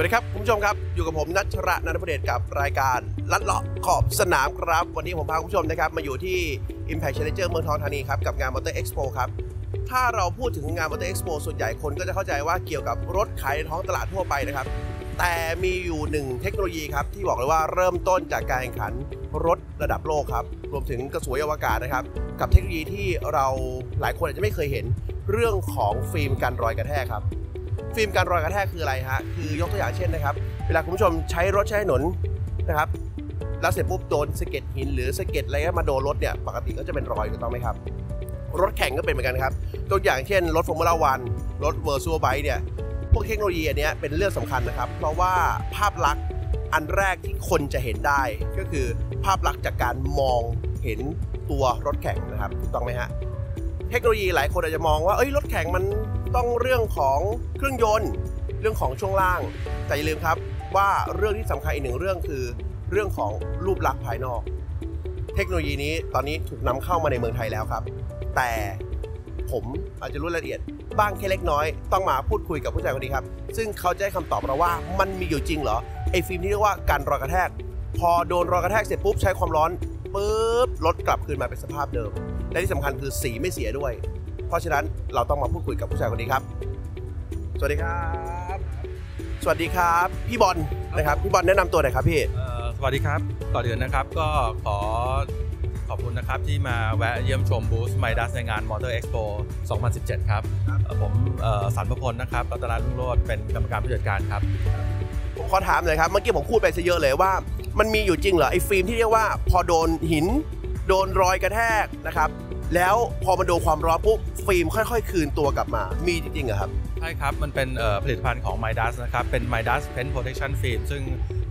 สวัสดีครับคุณผู้ชมครับ อยู่กับผมนัชระนันทเดชกับรายการลัดเลาะขอบสนามครับ วันนี้ผมพาคุณผู้ชมนะครับมาอยู่ที่ Impact Challenger เมืองทองธานีครับกับงาน Motor Expo ครับ ถ้าเราพูดถึงงาน Motor Expo ส่วนใหญ่คนก็จะเข้าใจว่าเกี่ยวกับรถขายในท้องตลาดทั่วไปนะครับ แต่มีอยู่หนึ่งเทคโนโลยีครับ ที่บอกเลยว่าเริ่มต้นจากการแข่งขันรถระดับโลกครับรวมถึงกระสวยอวกาศนะครับกับเทคโนโลยีที่เราหลายคนอาจจะไม่เคยเห็นเรื่องของฟิล์มกันรอยกระแทกครับ ฟิล์มกันรอยกระแทกคืออะไรฮะคือยกตัวอย่างเช่นนะครับ เวลาคุณผู้ชมใช้รถใช้ถนนนะครับแล้วเสร็จปุ๊บโดนสะเก็ดหินหรือสะเก็ดอะไรก็มาโดนรถเนี่ยปกติก็จะเป็นรอยถูกต้องไหมครับ รถแข่งก็เป็นเหมือนกันครับตัวอย่างเช่น รถฟอร์มูล่าวันรถเวอร์ซูไบเนี่ยพวกเทคโนโลยีอันนี้เป็นเรื่องสำคัญนะครับ เพราะว่าภาพลักษณ์อันแรกที่คนจะเห็นได้ ก็คือภาพลักษณ์จากการมองเห็นตัวรถแข่งนะครับถูกต้องไหมฮะ เทคโนโลยีหลายคนอาจจะมองว่าเอ้ยรถแข่งมันต้องเรื่องของเครื่องยนต์ เรื่องของช่วงล่าง แต่อย่าลืมครับว่าเรื่องที่สำคัญอีกหนึ่งเรื่องคือ เรื่องของรูปลักษณ์ภายนอก เทคโนโลยีนี้ตอนนี้ถูกนำเข้ามาในเมืองไทยแล้วครับ แต่ผมอาจจะรู้รายละเอียด บ้างแค่เล็กน้อย ต้องมาพูดคุยกับผู้ชายคนนี้ครับ ซึ่งเขาจะให้คำตอบเราว่ามันมีอยู่จริงเหรอไอฟิล์มที่เรียกว่าการรอยกระแทก พอโดนรอยกระแทกเสร็จปุ๊บใช้ความร้อนปุ๊บรถกลับคืนมาเป็นสภาพเดิม และที่สำคัญคือสีไม่เสียด้วย เพราะฉะนั้นเราต้องมาพูดคุยกับผู้ชายคนนี้ครับ สวัสดีครับ สวัสดีครับ พี่บอลนะครับพี่บอลแนะนำตัวหน่อยครับพี่เอ่อสวัสดีครับก่อนอื่นนะครับก็ขอขอบคุณนะครับที่มาแวะเยี่ยมชมบูธไมดัสในงาน Motor Expo 2017 ครับเอ่อผมเอ่อสันพพลนะครับรัตนาลุงโรจน์เป็นกรรมการผู้จัดการครับผมขอถามหน่อยครับ เมื่อกี้ผมพูดไปซะเยอะเลยว่า มันมีอยู่จริงเหรอไอ้ฟิล์มที่เรียกว่าพอโดนหิน โดนรอยกระแทกนะครับ แล้วพอมันโดนความร้อนปุ๊บฟิล์มค่อยๆ คืนตัวกลับมา มีจริงๆเหรอครับ ใช่ครับ มันเป็นเอ่อผลิตภัณฑ์ของ Midas นะครับ เป็น Midas Paint Protection Film ซึ่ง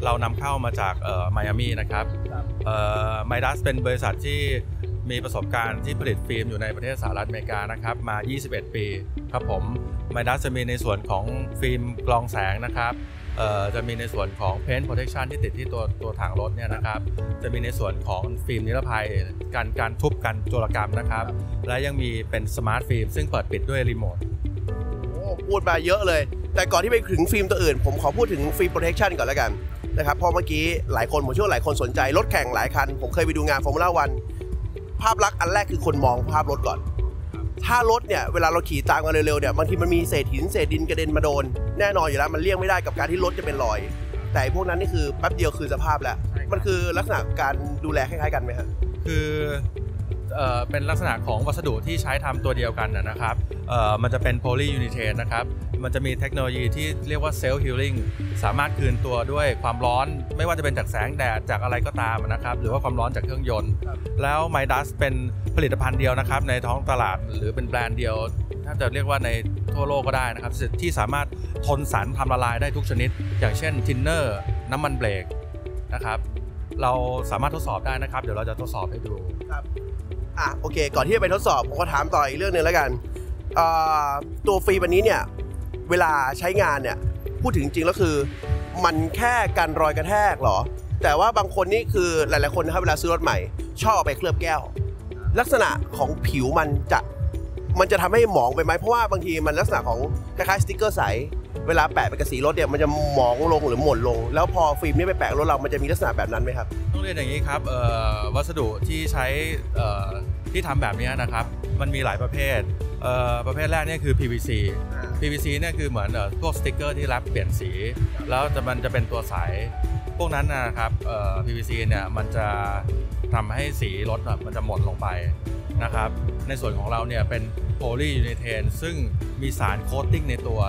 เรานำเข้ามาจากไมอามี่นะครับครับเอ่อ Midas เป็นบริษัทที่มีประสบการณ์ที่ผลิตฟิล์มอยู่ในประเทศสหรัฐอเมริกานะครับมา 21 ปีครับผม Midas จะมีในส่วนของฟิล์มกรองแสงนะครับเอ่อ จะมีในส่วนของ Paint Protection ที่ติดที่ตัวตัวถังรถเนี่ยนะครับ จะมีในส่วนของฟิล์มนิรภัย การการทุบกันโจรกรรมนะครับ และยังมีเป็นสมาร์ทฟิล์มซึ่งเปิดปิดด้วยรีโมทพูดมาเยอะเลย แต่ก่อนที่ไปถึงฟิล์มตัวอื่น ผมขอพูดถึงฟิล์มโปรเทคชันก่อนแล้วกันนะครับเพราะเมื่อกี้หลายคนผมเชื่อหลายคนสนใจ รถแข่งหลายคัน ผมเคยไปดูงานฟอร์มูล่าวันภาพลักษณ์อันแรกคือคนมองภาพรถก่อน ถ้ารถเนี่ยเวลาเราขี่ตามกันเร็วๆเนี่ยบางทีมันมีเศษหินเศษดินกระเด็นมาโดน แน่นอนอยู่แล้วมันเลี่ยงไม่ได้กับการที่รถจะเป็นรอย แต่พวกนั้นนี่คือแป๊บเดียวคือสภาพแล้วมันคือลักษณะการดูแลคล้ายๆกันไหมฮะคือเอ่อ เป็นลักษณะของวัสดุที่ใช้ทำตัวเดียวกันนะครับมันจะเป็นโพลียูนิเทนนะครับ มันจะมีเทคโนโลยีที่เรียกว่าเซลล์ฮิลลิ่งสามารถคืนตัวด้วยความร้อน ไม่ว่าจะเป็นจากแสงแดดจากอะไรก็ตามนะครับ หรือว่าความร้อนจากเครื่องยนต์ แล้ว Midas เป็นผลิตภัณฑ์เดียวนะครับ ในท้องตลาดหรือเป็นแบรนด์เดียว ถ้าจะเรียกว่าในทั่วโลกก็ได้นะครับ ที่สามารถทนสารทำละลายได้ทุกชนิด อย่างเช่นทินเนอร์น้ำมันเบรกนะครับเราสามารถทดสอบได้นะครับ เดี๋ยวเราจะทดสอบให้ดู อะโอเค ก่อนที่จะไปทดสอบผมก็ถามต่ออีกเรื่องหนึ่งแล้วกันตัวฟิล์มอันนี้เนี่ยเวลาใช้งานเนี่ยพูดถึงจริงแล้วคือ มันแค่กันรอยกระแทกเหรอ แต่ว่าบางคนนี่คือหลาย ๆคนนะครับเวลาซื้อรถใหม่ ชอบไปเคลือบแก้ว ลักษณะของผิวมันจะมันจะทำให้หมองไปไหมเพราะว่าบางทีมันลักษณะของคล้ายๆสติกเกอร์ใส เวลาแปะไปกับสีรถเนี่ยมันจะหมองลงหรือหม่นลง แล้วพอฟิล์มนี้ไปแปะรถเรามันจะมีลักษณะแบบนั้นไหมครับ ต้องเรียนอย่างนี้ครับเอ่อวัสดุที่ใช้เอ่อที่ทำแบบนี้นะครับ มันมีหลายประเภทเอ่อประเภทแรกเนี่ยคือ PVC PVC เนี่ยคือเหมือนเอ่อพวกสติกเกอร์ที่รับเปลี่ยนสี แล้วจะมันจะเป็นตัวใสพวกนั้นนะครับเอ่อ PVC เนี่ยมันจะทำให้สีรถมันจะหมดลงไปนะครับ ในส่วนของเราเนี่ยเป็นโพลียูนิเทนซึ่งมีสารโคตติ้งในตัว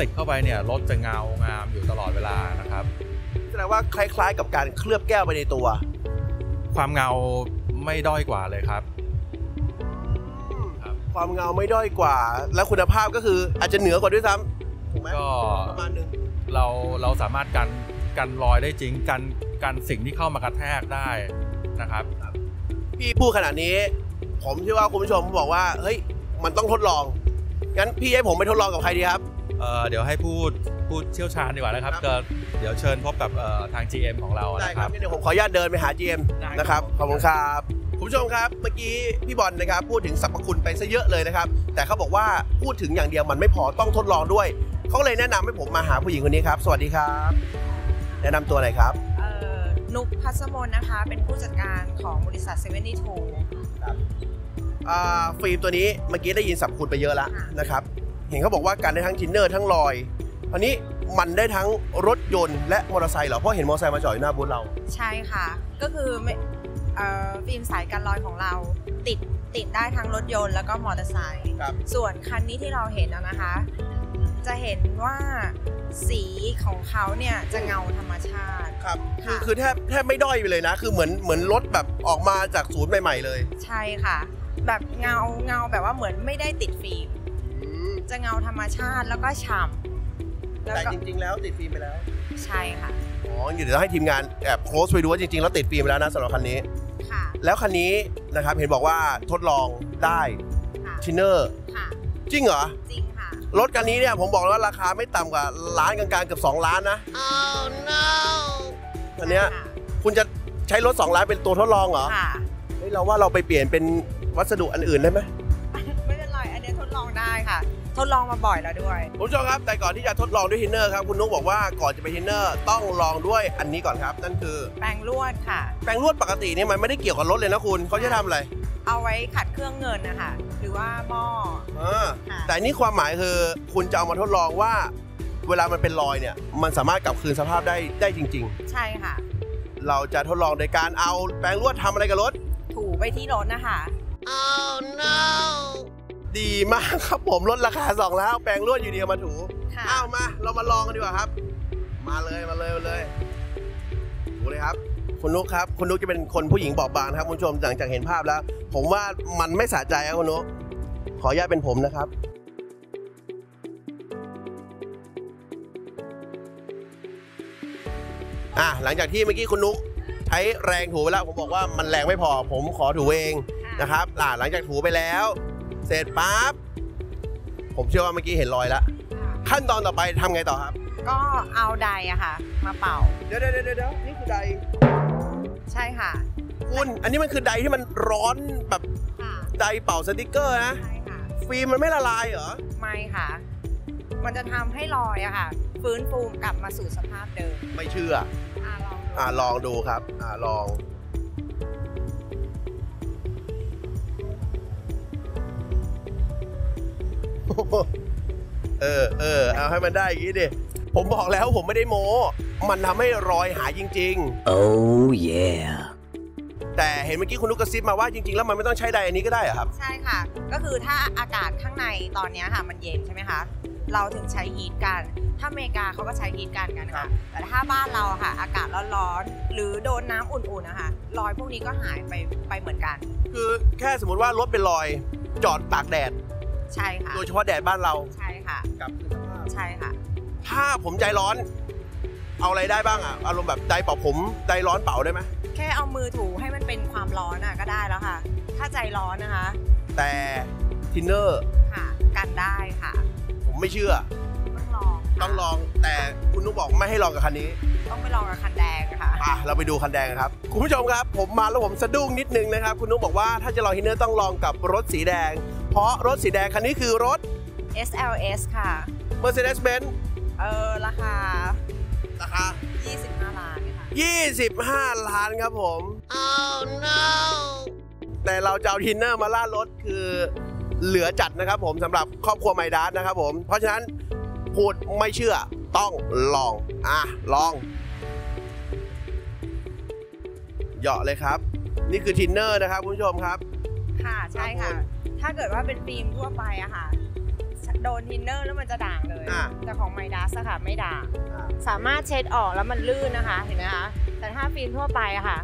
ติดเข้าไปเนี่ยรถจะเงางามอยู่ตลอดเวลานะครับแสดงว่าคล้าย ๆ กับการเคลือบแก้วไปในตัว ความเงาไม่ด้อยกว่าเลยครับครับความเงาไม่ด้อยกว่า และคุณภาพก็คืออาจจะเหนือกว่าด้วยซ้ำถูกไหมก็ประมาณหนึงเราเราสามารถกันกันรอยได้จริงกันกันสิ่งที่เข้ามากระแทกได้นะครับ พี่พูดขนาดนี้ ผมเชื่อว่าคุณผู้ชมบอกว่าเฮ้ยมันต้องทดลองงั้นพี่ให้ผมไปทดลองกับใครดีครับ เอ่อเดี๋ยวให้พูดพูดเชี่ยวชาญดีกว่านะครับครับก็เดี๋ยวเชิญพบกับเอ่อทาง GM ของเราได้นะคครัรับบงั้นเดี๋ยวผมขออนุญาตเดินไปหา GM ได้ครับนะครับขอบคุณครับคุณผู้ชมครับเมื่อกี้พี่บอลนะครับพูดถึงสรรพคุณไปซะเยอะเลยนะครับ แต่เขาบอกว่าพูดถึงอย่างเดียวมันไม่พอต้องทดลองด้วย เขาเลยแนะนำให้ผมมาหาผู้หญิงคนนี้ครับ สวัสดีครับ แนะนำตัวหน่อยครับเอ่อนุกพัสมนนะคะ เป็นผู้จัดการของบริษัท72อ่าฟิล์มตัวนี้เมื่อกี้ได้ยินสรรพคุณไปเยอะแล้วค่ะนะครับ เห็นเขาบอกว่าการได้ทั้งทินเนอร์ทั้งลอยอันนี้มันได้ทั้งรถยนต์และมอเตอร์ไซค์เหรอเพราะเห็นมอเตอร์ไซค์มาจอดอยู่หน้าบูธเรา ใช่ค่ะ ก็คือไม่เอ่อฟิล์มสายการลอยของเราติดติดได้ทั้งรถยนต์แล้วก็มอเตอร์ไซค์ครับส่วนคันนี้ที่เราเห็นนะนะคะ จะเห็นว่าสีของเขาเนี่ยจะเงาธรรมชาติครับคือค่ะคือแทบแทบไม่ด้อยไปเลยนะ คือเหมือนเหมือนรถแบบออกมาจากศูนย์ใหม่ ๆ เลย ใช่ค่ะ แบบเงาเงาแบบว่าเหมือนไม่ได้ติดฟิล์มอืม จะเงาธรรมชาติแล้วก็ฉ่ำแล้วแต่ก็จริงๆ แล้วติดฟิล์มไปแล้ว ใช่ค่ะอ๋อเดี๋ยวให้ทีมงานแอบโคสไปดูว่าจริงๆ แล้วติดฟิล์มไปแล้วนะสำหรับคันนี้ ค่ะแล้วคันนี้นะครับเห็นบอกว่าทดลองได้ค่ะทินเนอร์ค่ะจริงเหรอ จริงค่ะ รถคันนี้เนี่ยผมบอกเลยว่าราคาไม่ต่ำกว่าล้านกลางๆเกือบ2 ล้านนะ oh no อันเนี้ยคุณจะใช้รถ 2 ล้านเป็นตัวทดลองเหรอค่ะ เฮ้ยเราว่าเราไปเปลี่ยนเป็นวัสดุอันอื่นได้ไหมไม่ ทดลองมาบ่อยแล้วด้วยคุณผู้ชมครับแต่ก่อนที่จะทดลองด้วยทินเนอร์ครับคุณนุ๊กบอกว่าก่อนจะไปทินเนอร์ต้องลองด้วยอันนี้ก่อนครับ นั่นคือ แปรงลวดค่ะ แปรงลวดปกติเนี่ยมันไม่ได้เกี่ยวกับรถเลยนะคุณเขาจะทำอะไร เอาไว้ขัดเครื่องเงินนะคะหรือว่าหม้ออ่าค่ะ แต่นี่ความหมายคือ คุณจะเอามาทดลองว่า เวลามันเป็นรอยเนี่ย มันสามารถกลับคืนสภาพได้ได้จริง ใช่ค่ะ ๆ เราจะทดลองโดยการเอาแปรงลวดทำอะไรกับรถ ถูไปที่รถนะคะ ดีมากครับผมลดราคาสองแล้วแปรงลวดอยู่เดียวมาถูค่ะอ้าวมา เรามาลองกันดีกว่าครับ มาเลยมาเลยมาเลยดูเลยครับคุณนุกครับ คุณนุกจะเป็นคนผู้หญิงบอบบางนะครับคุณผู้ชมหลังจากเห็นภาพแล้ว ผมว่ามันไม่สะใจครับคุณนุกขออนุญาตเป็นผมนะครับอะหลังจากที่เมื่อกี้คุณนุกใช้แรงถูไปแล้วผมบอกว่ามันแรงไม่พอ ผมขอถูเองนะครับอะหลังจากถูไปแล้ว เสร็จปั๊บผมเชื่อว่าเมื่อกี้เห็นรอยแล้วค่ะขั้นตอนต่อไปทำไงต่อครับ ก็เอาไดอะค่ะ มาเป่าเดี๋ยวเดี๋ยวเดี๋ยวเดี๋ยวนี่คือใด ใช่ค่ะ คุณอันนี้มันคือใดที่มันร้อนแบบค่ะใดเป่าสติกเกอร์นะ ใช่ค่ะ ฟิล์มมันไม่ละลายเหรอ ไม่ค่ะ มันจะทำให้รอยอะค่ะ ฟื้นฟูกลับมาสู่สภาพเดิม ไม่เชื่อ อะลองดูอ่าลองดูครับ อ่าลอง เออเออเอาให้มันได้อย่างนี้ดิ ผมบอกแล้วผมไม่ได้โม้ มันทำให้รอยหายจริง Oh yeah. ๆ แต่เห็นเมื่อกี้คุณนุกกระซิบมาว่าจริงๆ แล้วมันไม่ต้องใช้ใดอันนี้ก็ได้เหรอครับ ใช่ค่ะ ก็คือถ้าอากาศข้างในตอนเนี้ยค่ะมันเย็นใช่ไหมคะ เราถึงใช้ฮีทกัน ถ้าอเมริกาเขาก็ใช้ฮีทกันกันครัค่ะบแต่ถ้าบ้านเราอะค่ะ อากาศร้อนๆ หรือโดนน้ำอุ่นๆนะคะรอยพวกนี้ก็หายไปไปเหมือนกัน คือแค่สมมติว่ารถเป็นรอย จอดตากแดด ใช่ค่ะ โดยเฉพาะแดดบ้านเราใช่ค่ะกลับคืนสภาพใช่ค่ะ ถ้าผมใจร้อน เอาอะไรได้บ้างอะ อารมณ์แบบใจเป่าผมใจร้อนเป่าได้ไหมแค่เอามือถูให้มันเป็นความร้อนอะก็ได้แล้วค่ะ ถ้าใจร้อนนะคะ แต่ทินเนอร์ค่ะกันได้ค่ะ ผมไม่เชื่อ ต้องลองค่ะต้องลองแต่คุณนุกบอกไม่ให้ลองกับคันนี้ ต้องไปลองกับคันแดงค่ะอะเราไปดูคันแดงกันครับ คุณผู้ชมครับ ผมมาแล้วผมสะดุ้งนิดนึงนะครับ คุณนุกบอกว่าถ้าจะลองทินเนอร์ต้องลองกับรถสีแดง เพราะรถสีแดงคันนี้คือรถ SLS ค่ะ Mercedes-Benz เออราคา ราคา 25 ล้านค่ะ 25 ล้านครับผม oh no แต่เราจะเอาทินเนอร์มาล่ารถคือเหลือจัดนะครับผมสำหรับครอบครัวไมดาสนะครับผม เพราะฉะนั้นพูดไม่เชื่อต้องลอง อะ ลอง เหยาะเลยครับ นี่คือทินเนอร์นะครับคุณผู้ชมครับ ค่ะ ใช่ค่ะ ถ้าเกิดว่าเป็นฟิล์มทั่วไปอะค่ะ โดนทินเนอร์แล้วมันจะด่างเลย อะแต่ของไมดัสอะค่ะไม่ด่าง อะสามารถเช็ดออกแล้วมันลื่นนะคะ เห็นไหมคะ แต่ถ้าฟิล์มทั่วไปอะค่ะ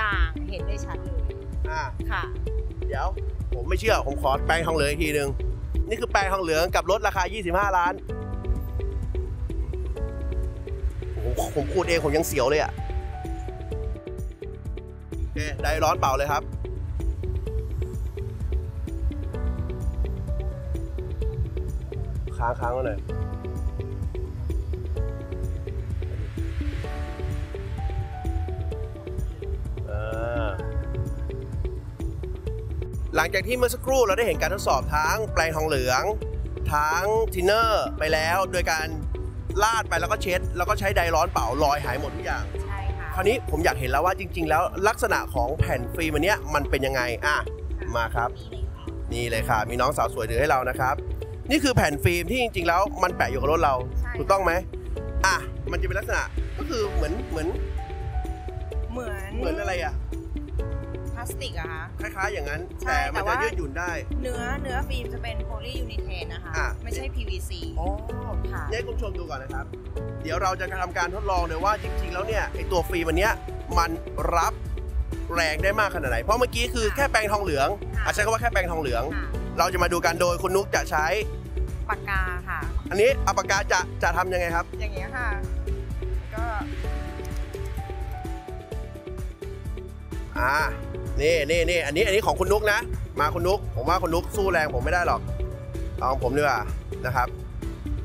ด่างเห็นได้ชัดเลยอะค่ะ เดี๋ยว ผมไม่เชื่อ ผมขอแปลงทองเหลืองอีกทีหนึ่งนี่คือแปลงทองเหลืองกับรถราคา 25 ล้านผมผมพูดเองผมยังเสียวเลยอะโอเค ได้ร้อนเปล่าเลยครับางค้างไว้หน่อยอ่าหลังจากที่เมื่อสักครู่เราได้เห็นการทดสอบทั้งแปลงทองเหลือง ทั้งทินเนอร์ไปแล้ว โดยการลาดไปแล้วก็เช็ด แล้วก็ใช้ไดร้อนเป่าลอยหายหมดทุกอย่าง ใช่ค่ะคราวนี้ผมอยากเห็นแล้วว่าจริง ๆ แล้วลักษณะของแผ่นฟิล์มอันเนี้ยมันเป็นยังไงอะมาครับ นี่เลยค่ะนี่เลยค่ะมีน้องสาวสวยถือให้เรานะครับ นี่คือแผ่นฟิล์มที่จริง ๆ แล้วมันแปะอยู่กับรถเรา ใช่ ถูกต้องไหมอะมันจะเป็นลักษณะก็คือเหมือนเหมือนเหมือนเหมือนอะไรอะ พลาสติกอะคะ คล้าย ๆ อย่างนั้น ใช่แต่มันแต่จะว่า ยืดหยุ่นได้ เนื้อเนื้อฟิล์มจะเป็นโพลียูนิเทนนะคะ อะ ไม่ใช่ PVC อ๋อค่ะ เนี่ยให้คุณผู้ชมดูก่อนนะครับ เดี๋ยวเราจะทำการทดลองเลยว่าจริง ๆ แล้วเนี่ยไอตัวฟิล์มอันเนี้ยมันรับแรงได้มากขนาดไหน เพราะเมื่อกี้คือแค่แปรงทองเหลืองค่ะ อาจใช้คำว่าแค่แปรงทองเหลือง ค่ะ เราจะมาดูกันโดยคุณนุกจะใช้ปากกาค่ะ อันนี้อัปปากกาจะจะทำยังไงครับ อย่างเงี้ยค่ะ ก็อ่านี่นี่นี่อันนี้อันนี้ของคุณนุกนะ มาคุณนุกผมว่าคุณนุกสู้แรงผมไม่ได้หรอกเอาของผมดีกว่านะครับ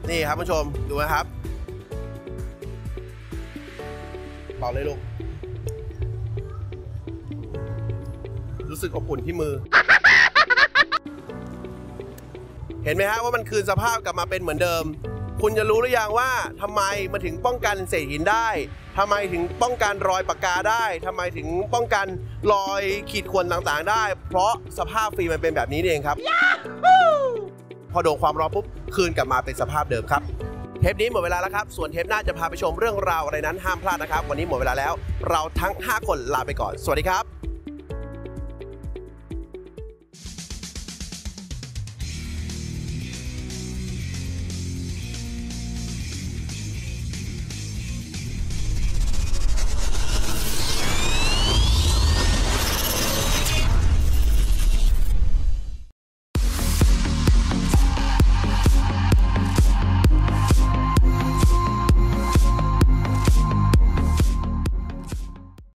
นี่ครับผู้ชมดูนะครับบอกเลยลูก รู้สึกอบอุ่นที่มือ เห็นไหมฮะว่ามันคืนสภาพกลับมาเป็นเหมือนเดิม คุณจะรู้หรือยังว่าทำไมมันถึงป้องกันเศษหินได้ทำไมถึงป้องกันรอยปากกาได้ทำไมถึงป้องกันรอยขีดข่วนต่างๆ ได้ เพราะสภาพฟิล์มมันเป็นแบบนี้เองครับ พอโดนความร้อนปุ๊บคืนกลับมาเป็นสภาพเดิมครับเทปนี้หมดเวลาแล้วครับ ส่วนเทปหน้าจะพาไปชมเรื่องราวอะไรนั้นห้ามพลาดนะครับ วันนี้หมดเวลาแล้ว เราทั้ง 5 คนลาไปก่อน สวัสดีครับ